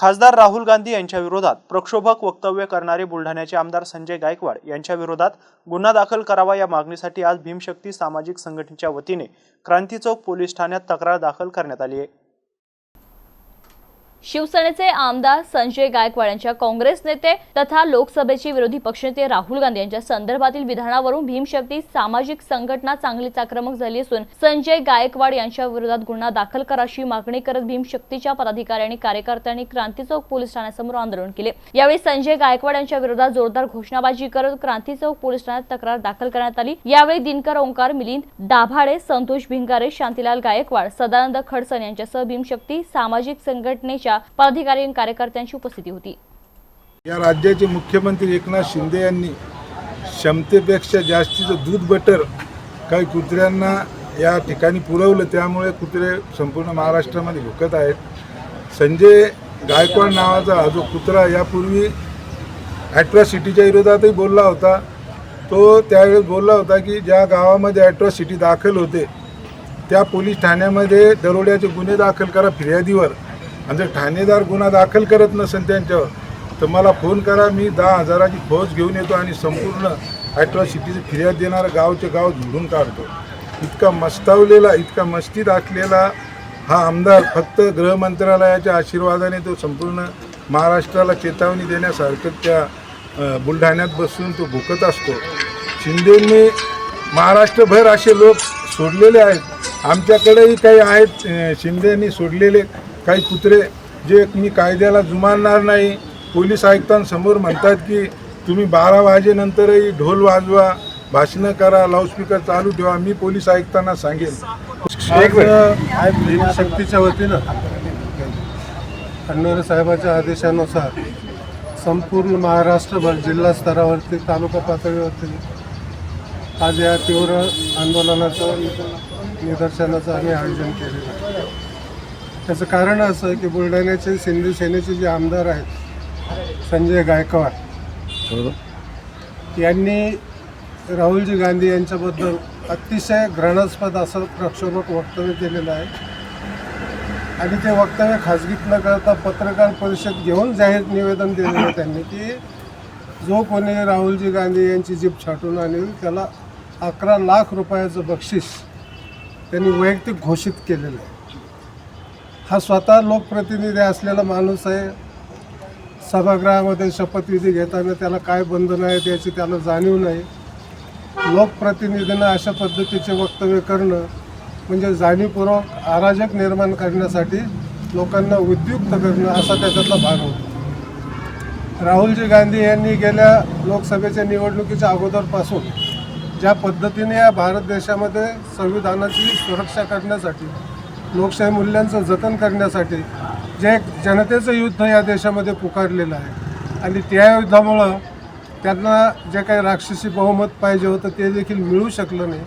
खासदार राहुल गांधी यांच्या विरोधात प्रक्षोभक वक्तव्य करणारे बुलढाण्याचे आमदार संजय गायकवाड यांच्या विरोधात गुन्हा दाखल करावा या मागणीसाठी आज भीमशक्ती सामाजिक संघटनेच्या वतीने क्रांती चौक पोलीस ठाण्यात तक्रार दाखल करण्यात आली आहे. शिवसेनेचे आमदार संजय गायकवाड यांच्या काँग्रेस नेते तथा लोकसभेचे विरोधी पक्षनेते राहुल गांधी यांच्या संदर्भातील विधानावरून भीमशक्ती सामाजिक संघटना चांगलीच आक्रमक झाली असून संजय गायकवाड यांच्या विरोधात गुन्हा दाखल करा अशी मागणी करत भीमशक्तीच्या पदाधिकारी आणि कार्यकर्त्यांनी क्रांती चौक पोलीस ठाण्यासमोर आंदोलन केले. यावेळी संजय गायकवाड यांच्या विरोधात जोरदार घोषणाबाजी करत क्रांती चौक पोलीस ठाण्यात तक्रार दाखल करण्यात आली. यावेळी दिनकर ओंकार मिलिंद दाभाडे संतोष भिंगारे शांतीलाल गायकवाड सदानंद खडसन यांच्यासह भीमशक्ती सामाजिक संघटनेच्या पदाधिकारी आणि कार्यकर्त्यांची उपस्थिती होती. या राज्याचे मुख्यमंत्री एकनाथ शिंदे यांनी क्षमतेपेक्षा जास्तीचं दूध बटर काही कुत्र्यांना या ठिकाणी पुरवलं त्यामुळे कुत्रे संपूर्ण महाराष्ट्रामध्ये भुकत आहेत. संजय गायकवाड नावाचा हा जो कुत्रा यापूर्वी ॲट्रॉसिटीच्या विरोधातही बोलला होता. तो त्यावेळेस बोलला होता की ज्या गावामध्ये ॲट्रॉसिटी दाखल होते त्या पोलीस ठाण्यामध्ये दरोड्याचे गुन्हे दाखल करा फिर्यादीवर. आणि जर ठाणेदार गुन्हा दाखल करत नसेल त्यांच्यावर तर मला फोन करा मी दहा हजाराची फौज घेऊन येतो आणि संपूर्ण ॲट्रॉसिटीची फिर्याद देणारं गावचे गाव झोडून काढतो. इतका मस्तावलेला इतका मस्तीत असलेला हा आमदार फक्त गृहमंत्रालयाच्या आशीर्वादाने तो संपूर्ण महाराष्ट्राला चेतावणी देण्यासारखं त्या बुलढाण्यात बसून तो भुकत असतो. शिंदेंनी महाराष्ट्रभर असे लोक सोडलेले आहेत. आमच्याकडेही काही आहेत शिंदेनी सोडलेले काही कुत्रे जे मी कायद्याला जुमानणार नाही पोलीस आयुक्तांसमोर म्हणतात की तुम्ही बारा वाजेनंतरही ढोल वाजवा भाषणं करा लाऊडस्पीकर चालू ठेवा मी पोलीस आयुक्तांना सांगेन. शक्तीच्या वतीनं खंडोरे साहेबाच्या आदेशानुसार संपूर्ण महाराष्ट्रभर जिल्हा स्तरावरती तालुका पातळीवरती आज या तीव्र आंदोलनाचं निदर्शनाचं आम्ही आयोजन केलेलं आहे. त्याचं कारण असं आहे की बुलढाण्याचे सिंधी सेनेचे जे आमदार आहेत संजय गायकवाड यांनी राहुलजी गांधी यांच्याबद्दल अतिशय घृणास्पद असं प्रक्षोभक वक्तव्य केलेलं आहे. आणि ते वक्तव्य खाजगीत न करता पत्रकार परिषद घेऊन जाहीर निवेदन दिलेलं त्यांनी की जो कोणी राहुलजी गांधी यांची जीप छाटून आणेल त्याला अकरा लाख रुपयाचं बक्षीस त्यांनी वैयक्तिक घोषित केलेलं आहे. हा स्वतः लोकप्रतिनिधी असलेला माणूस आहे. सभागृहामध्ये शपथविधी घेताना त्याला काय बंधनं आहेत याची त्याला जाणीव नाही. लोकप्रतिनिधींना अशा पद्धतीचे वक्तव्य करणं म्हणजे जाणीवपूर्वक अराजक निर्माण करण्यासाठी लोकांना उद्युक्त करणं असा त्याच्यातला भाग होता. राहुलजी गांधी यांनी गेल्या लोकसभेच्या निवडणुकीच्या अगोदरपासून ज्या पद्धतीने या भारत देशामध्ये संविधानाची सुरक्षा करण्यासाठी लोकशाही मूल्यांचं जतन करण्यासाठी जे एक जनतेचं युद्ध या देशामध्ये पुकारलेलं आहे. आणि त्या युद्धामुळं त्यांना जे काही राक्षसी बहुमत पाहिजे होतं ते देखील मिळू शकलं नाही.